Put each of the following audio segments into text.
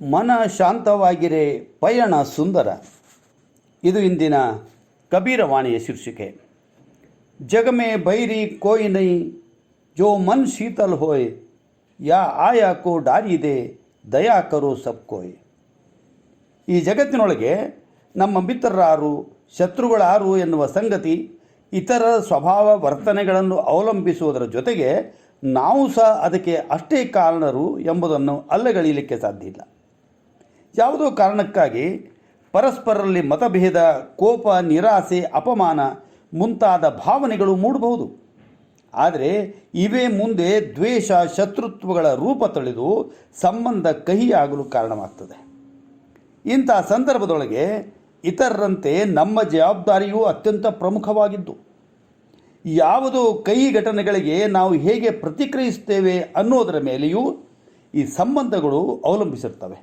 ಮನ ಶಾಂತವಾಗಿರೆ ಪಯಣ ಸುಂದರ. ಇದು ಇಂದಿನ ಕಬೀರವಾಣಿಯ ಶೀರ್ಷಿಕೆ. ಜಗಮೆ ಬೈರಿ ಕೋಯಿ ನೈ, ಜೋ ಮನ್ ಶೀತಲ್ ಹೋಯ್, ಯಾ ಆಯಾ ಕೋ ದಯಾ ಕರೋ ಸಬ್ ಕೋಯ್. ಈ ಜಗತ್ತಿನೊಳಗೆ ನಮ್ಮ ಮಿತ್ರರಾರು, ಶತ್ರುಗಳಾರು ಎನ್ನುವ ಸಂಗತಿ ಇತರರ ಸ್ವಭಾವ ವರ್ತನೆಗಳನ್ನು ಅವಲಂಬಿಸುವುದರ ಜೊತೆಗೆ ನಾವು ಸಹ ಅದಕ್ಕೆ ಅಷ್ಟೇ ಕಾರಣರು ಎಂಬುದನ್ನು ಅಲ್ಲಗಳೀಲಿಕ್ಕೆ ಸಾಧ್ಯ ಇಲ್ಲ. ಯಾವುದೋ ಕಾರಣಕ್ಕಾಗಿ ಪರಸ್ಪರರಲ್ಲಿ ಮತಭೇದ, ಕೋಪ, ನಿರಾಸೆ, ಅಪಮಾನ ಮುಂತಾದ ಭಾವನೆಗಳು ಮೂಡಬಹುದು. ಆದರೆ ಇವೇ ಮುಂದೆ ದ್ವೇಷ, ಶತ್ರುತ್ವಗಳ ರೂಪ ತಳೆದು ಸಂಬಂಧ ಕಹಿಯಾಗಲು ಕಾರಣವಾಗ್ತದೆ. ಇಂಥ ಸಂದರ್ಭದೊಳಗೆ ಇತರರಂತೆ ನಮ್ಮ ಜವಾಬ್ದಾರಿಯೂ ಅತ್ಯಂತ ಪ್ರಮುಖವಾಗಿದ್ದು, ಯಾವುದೋ ಕಹಿ ಘಟನೆಗಳಿಗೆ ನಾವು ಹೇಗೆ ಪ್ರತಿಕ್ರಿಯಿಸುತ್ತೇವೆ ಅನ್ನೋದರ ಮೇಲೆಯೂ ಈ ಸಂಬಂಧಗಳು ಅವಲಂಬಿಸಿರ್ತವೆ.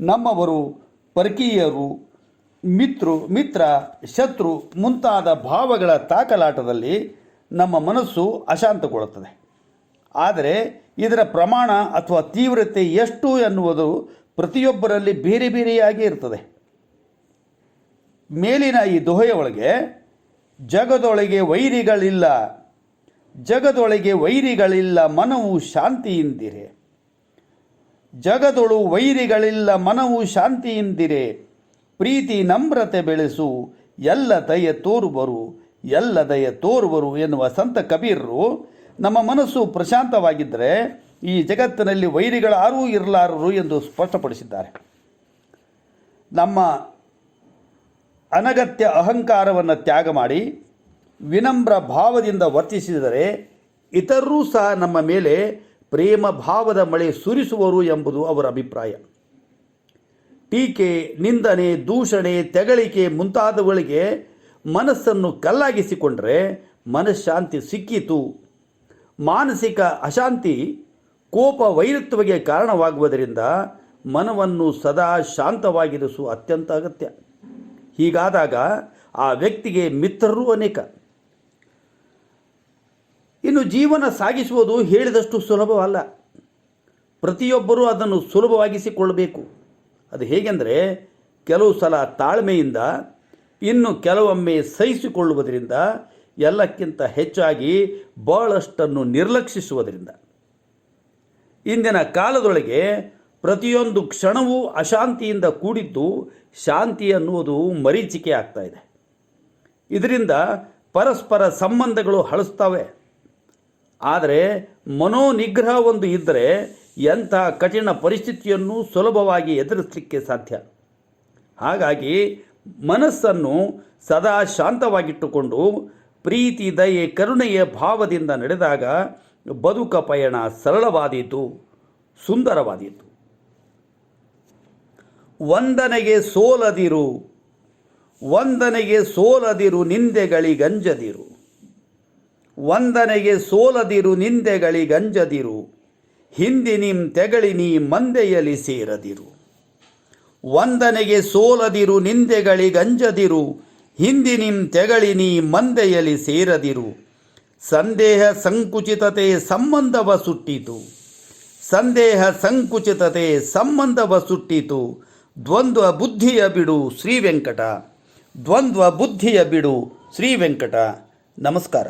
ನಮ್ಮವರು ಪರಕೀಯರು, ಮಿತ್ರು, ಮಿತ್ರ, ಶತ್ರು ಮುಂತಾದ ಭಾವಗಳ ತಾಕಲಾಟದಲ್ಲಿ ನಮ್ಮ ಮನಸ್ಸು ಅಶಾಂತಗೊಳ್ಳುತ್ತದೆ. ಆದರೆ ಇದರ ಪ್ರಮಾಣ ಅಥವಾ ತೀವ್ರತೆ ಎಷ್ಟು ಎನ್ನುವುದು ಪ್ರತಿಯೊಬ್ಬರಲ್ಲಿ ಬೇರೆ ಬೇರೆಯಾಗಿ ಇರ್ತದೆ. ಮೇಲಿನ ಈ ದೊಹೆಯೊಳಗೆ ಜಗದೊಳಗೆ ವೈರಿಗಳಿಲ್ಲ ಜಗದೊಳಗೆ ವೈರಿಗಳಿಲ್ಲ ಮನವು ಶಾಂತಿಯಿಂದಿರೆ. ಜಗದೊಳು ವೈರಿಗಳಿಲ್ಲ ಮನವು ಶಾಂತಿಯಿಂದಿರೆ. ಪ್ರೀತಿ ನಮ್ರತೆ ಬೆಳೆಸು, ಎಲ್ಲ ದಯ ತೋರುವರು, ಎಲ್ಲ ದಯ ತೋರುವರು ಎನ್ನುವ ಸಂತ ಕಬೀರರು ನಮ್ಮ ಮನಸ್ಸು ಪ್ರಶಾಂತವಾಗಿದ್ದರೆ ಈ ಜಗತ್ತಿನಲ್ಲಿ ವೈರಿಗಳಾರೂ ಇರಲಾರರು ಎಂದು ಸ್ಪಷ್ಟಪಡಿಸಿದ್ದಾರೆ. ನಮ್ಮ ಅನಗತ್ಯ ಅಹಂಕಾರವನ್ನು ತ್ಯಾಗ ಮಾಡಿ, ವಿನಮ್ರ ಭಾವದಿಂದ ವರ್ತಿಸಿದರೆ ಇತರರೂ ಸಹ ನಮ್ಮ ಮೇಲೆ ಪ್ರೇಮ ಭಾವದ ಮಳೆ ಸುರಿಸುವರು ಎಂಬುದು ಅವರ ಅಭಿಪ್ರಾಯ. ಟೀಕೆ, ನಿಂದನೆ, ದೂಷಣೆ, ತೆಗಳಿಕೆ ಮುಂತಾದವುಗಳಿಗೆ ಮನಸ್ಸನ್ನು ಕಲ್ಲಾಗಿಸಿಕೊಂಡರೆ ಮನಃಶಾಂತಿ ಸಿಕ್ಕಿತು. ಮಾನಸಿಕ ಅಶಾಂತಿ, ಕೋಪ ವೈರತ್ವಗೆ ಕಾರಣವಾಗುವುದರಿಂದ ಮನವನ್ನು ಸದಾ ಶಾಂತವಾಗಿರಿಸುವ ಅತ್ಯಂತ ಅಗತ್ಯ. ಹೀಗಾದಾಗ ಆ ವ್ಯಕ್ತಿಗೆ ಮಿತ್ರರು ಅನೇಕ. ಇನ್ನು ಜೀವನ ಸಾಗಿಸುವುದು ಹೇಳಿದಷ್ಟು ಸುಲಭವಲ್ಲ. ಪ್ರತಿಯೊಬ್ಬರೂ ಅದನ್ನು ಸುಲಭವಾಗಿಸಿಕೊಳ್ಳಬೇಕು. ಅದು ಹೇಗೆಂದರೆ, ಕೆಲವು ಸಲ ತಾಳ್ಮೆಯಿಂದ, ಇನ್ನು ಕೆಲವೊಮ್ಮೆ ಸಹಿಸಿಕೊಳ್ಳುವುದರಿಂದ, ಎಲ್ಲಕ್ಕಿಂತ ಹೆಚ್ಚಾಗಿ ಬಹಳಷ್ಟನ್ನು ನಿರ್ಲಕ್ಷಿಸುವುದರಿಂದ. ಇಂದಿನ ಕಾಲದೊಳಗೆ ಪ್ರತಿಯೊಂದು ಕ್ಷಣವೂ ಅಶಾಂತಿಯಿಂದ ಕೂಡಿದ್ದು ಶಾಂತಿ ಅನ್ನುವುದು ಮರೀಚಿಕೆ ಆಗ್ತಾ ಇದೆ. ಇದರಿಂದ ಪರಸ್ಪರ ಸಂಬಂಧಗಳು ಹಳಸ್ತವೆ ಆದರೆ ಮನೋನಿಗ್ರಹ ಒಂದು ಇದ್ದರೆ ಎಂಥ ಕಠಿಣ ಪರಿಸ್ಥಿತಿಯನ್ನು ಸುಲಭವಾಗಿ ಎದುರಿಸಲಿಕ್ಕೆ ಸಾಧ್ಯ. ಹಾಗಾಗಿ ಮನಸ್ಸನ್ನು ಸದಾ ಶಾಂತವಾಗಿಟ್ಟುಕೊಂಡು ಪ್ರೀತಿ, ದಯೆ, ಕರುಣೆಯ ಭಾವದಿಂದ ನಡೆದಾಗ ಬದುಕ ಪಯಣ ಸರಳವಾದೀತು, ಸುಂದರವಾದೀತು. ವಂದನೆಗೆ ಸೋಲದಿರು ವಂದನೆಗೆ ಸೋಲದಿರು ನಿಂದೆಗಳಿಗಂಜದಿರು ವಂದನೆಗೆ ಸೋಲದಿರು ನಿಂದೆಗಳಿಗಂಜದಿರು ಹಿಂದಿನಿಂ ತೆಗಳಿ ನೀ ಮಂದೆಯಲಿ ಸೇರದಿರು. ವಂದನೆಗೆ ಸೋಲದಿರು ನಿಂದೆಗಳಿಗಂಜದಿರು ಹಿಂದಿನಿಂ ತೆಗಳಿ ನೀ ಮಂದೆಯಲಿ ಸೇರದಿರು. ಸಂದೇಹ ಸಂಕುಚಿತತೆ ಸಂಬಂಧವ ಸುಟ್ಟಿತು. ಸಂದೇಹ ಸಂಕುಚಿತತೆ ಸಂಬಂಧವ ಸುಟ್ಟಿತು. ದ್ವಂದ್ವ ಬುದ್ಧಿಯ ಬಿಡು ಶ್ರೀ ವೆಂಕಟ ದ್ವಂದ್ವ ಬುದ್ಧಿಯ ಬಿಡು ಶ್ರೀ ವೆಂಕಟ ನಮಸ್ಕಾರ.